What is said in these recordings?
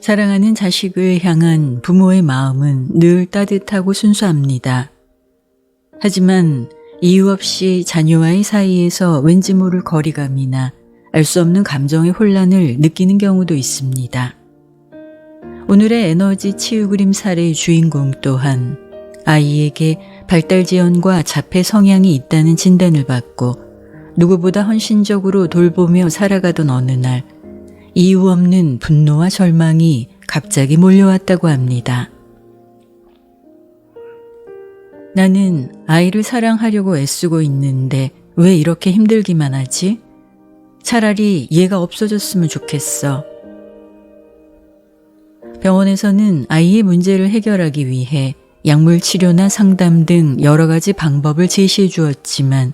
사랑하는 자식을 향한 부모의 마음은 늘 따뜻하고 순수합니다. 하지만 이유 없이 자녀와의 사이에서 왠지 모를 거리감이나 알 수 없는 감정의 혼란을 느끼는 경우도 있습니다. 오늘의 에너지 치유 그림 사례의 주인공 또한 아이에게 발달 지연과 자폐 성향이 있다는 진단을 받고 누구보다 헌신적으로 돌보며 살아가던 어느 날 이유 없는 분노와 절망이 갑자기 몰려왔다고 합니다. 나는 아이를 사랑하려고 애쓰고 있는데 왜 이렇게 힘들기만 하지? 차라리 얘가 없어졌으면 좋겠어. 병원에서는 아이의 문제를 해결하기 위해 약물 치료나 상담 등 여러 가지 방법을 제시해 주었지만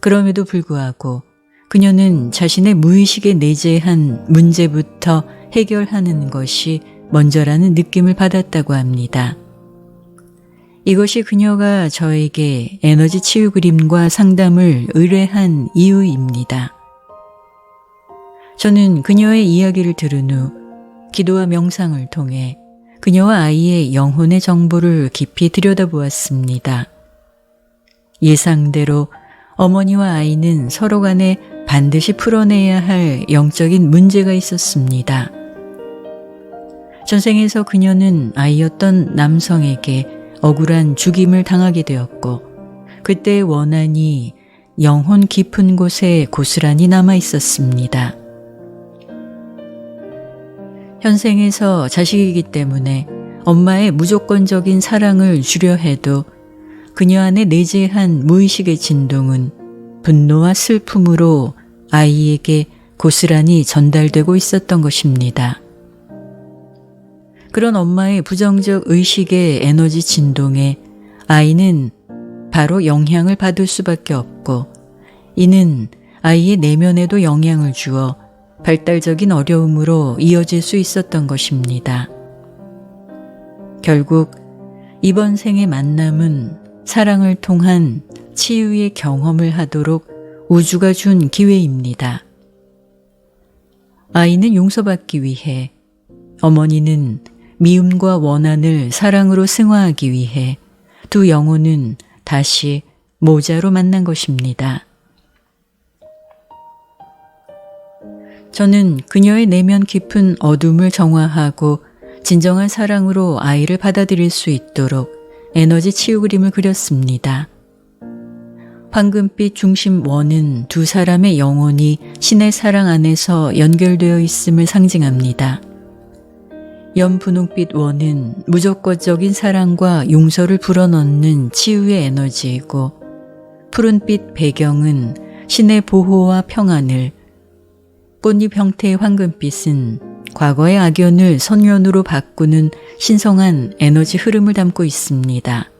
그럼에도 불구하고 그녀는 자신의 무의식에 내재한 문제부터 해결하는 것이 먼저라는 느낌을 받았다고 합니다. 이것이 그녀가 저에게 에너지 치유 그림과 상담을 의뢰한 이유입니다. 저는 그녀의 이야기를 들은 후 기도와 명상을 통해 그녀와 아이의 영혼의 정보를 깊이 들여다보았습니다. 예상대로 어머니와 아이는 서로 간에 반드시 풀어내야 할 영적인 문제가 있었습니다. 전생에서 그녀는 아이였던 남성에게 억울한 죽임을 당하게 되었고 그때의 원한이 영혼 깊은 곳에 고스란히 남아 있었습니다. 현생에서 자식이기 때문에 엄마의 무조건적인 사랑을 주려 해도 그녀 안에 내재한 무의식의 진동은 분노와 슬픔으로 아이에게 고스란히 전달되고 있었던 것입니다. 그런 엄마의 부정적 의식의 에너지 진동에 아이는 바로 영향을 받을 수밖에 없고 이는 아이의 내면에도 영향을 주어 발달적인 어려움으로 이어질 수 있었던 것입니다. 결국 이번 생의 만남은 사랑을 통한 치유의 경험을 하도록 우주가 준 기회입니다. 아이는 용서받기 위해, 어머니는 미움과 원한을 사랑으로 승화하기 위해 두 영혼은 다시 모자로 만난 것입니다. 저는 그녀의 내면 깊은 어둠을 정화하고 진정한 사랑으로 아이를 받아들일 수 있도록 에너지 치유 그림을 그렸습니다. 황금빛 중심 원은 두 사람의 영혼이 신의 사랑 안에서 연결되어 있음을 상징합니다. 연분홍빛 원은 무조건적인 사랑과 용서를 불어넣는 치유의 에너지이고 푸른빛 배경은 신의 보호와 평안을 꽃잎 형태의 황금빛은 과거의 악연을 선연으로 바꾸는 신성한 에너지 흐름을 담고 있습니다.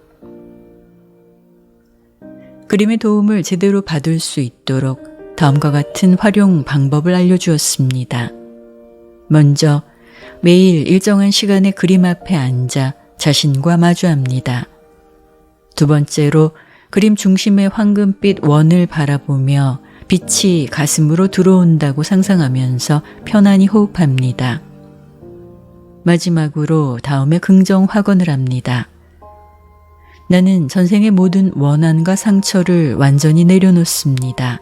그림의 도움을 제대로 받을 수 있도록 다음과 같은 활용 방법을 알려주었습니다. 먼저 매일 일정한 시간에 그림 앞에 앉아 자신과 마주합니다. 두 번째로 그림 중심의 황금빛 원을 바라보며 빛이 가슴으로 들어온다고 상상하면서 편안히 호흡합니다. 마지막으로 다음에 긍정 확언을 합니다. 나는 전생의 모든 원한과 상처를 완전히 내려놓습니다.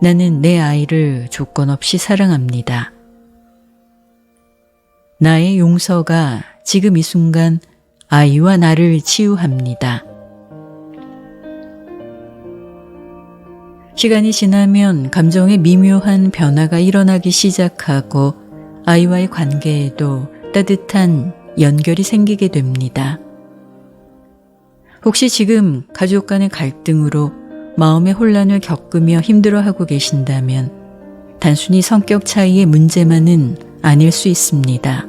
나는 내 아이를 조건 없이 사랑합니다. 나의 용서가 지금 이 순간 아이와 나를 치유합니다. 시간이 지나면 감정의 미묘한 변화가 일어나기 시작하고 아이와의 관계에도 따뜻한 연결이 생기게 됩니다. 혹시 지금 가족 간의 갈등으로 마음의 혼란을 겪으며 힘들어하고 계신다면 단순히 성격 차이의 문제만은 아닐 수 있습니다.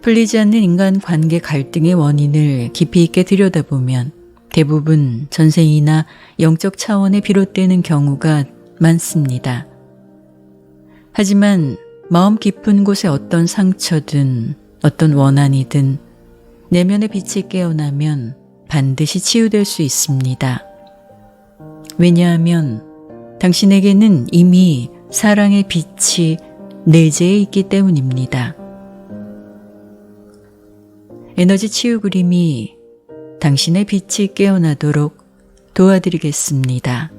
풀리지 않는 인간 관계 갈등의 원인을 깊이 있게 들여다보면 대부분 전생이나 영적 차원에 비롯되는 경우가 많습니다. 하지만 마음 깊은 곳에 어떤 상처든 어떤 원한이든 내면의 빛이 깨어나면 반드시 치유될 수 있습니다. 왜냐하면 당신에게는 이미 사랑의 빛이 내재해 있기 때문입니다. 에너지 치유 그림이 당신의 빛이 깨어나도록 도와드리겠습니다.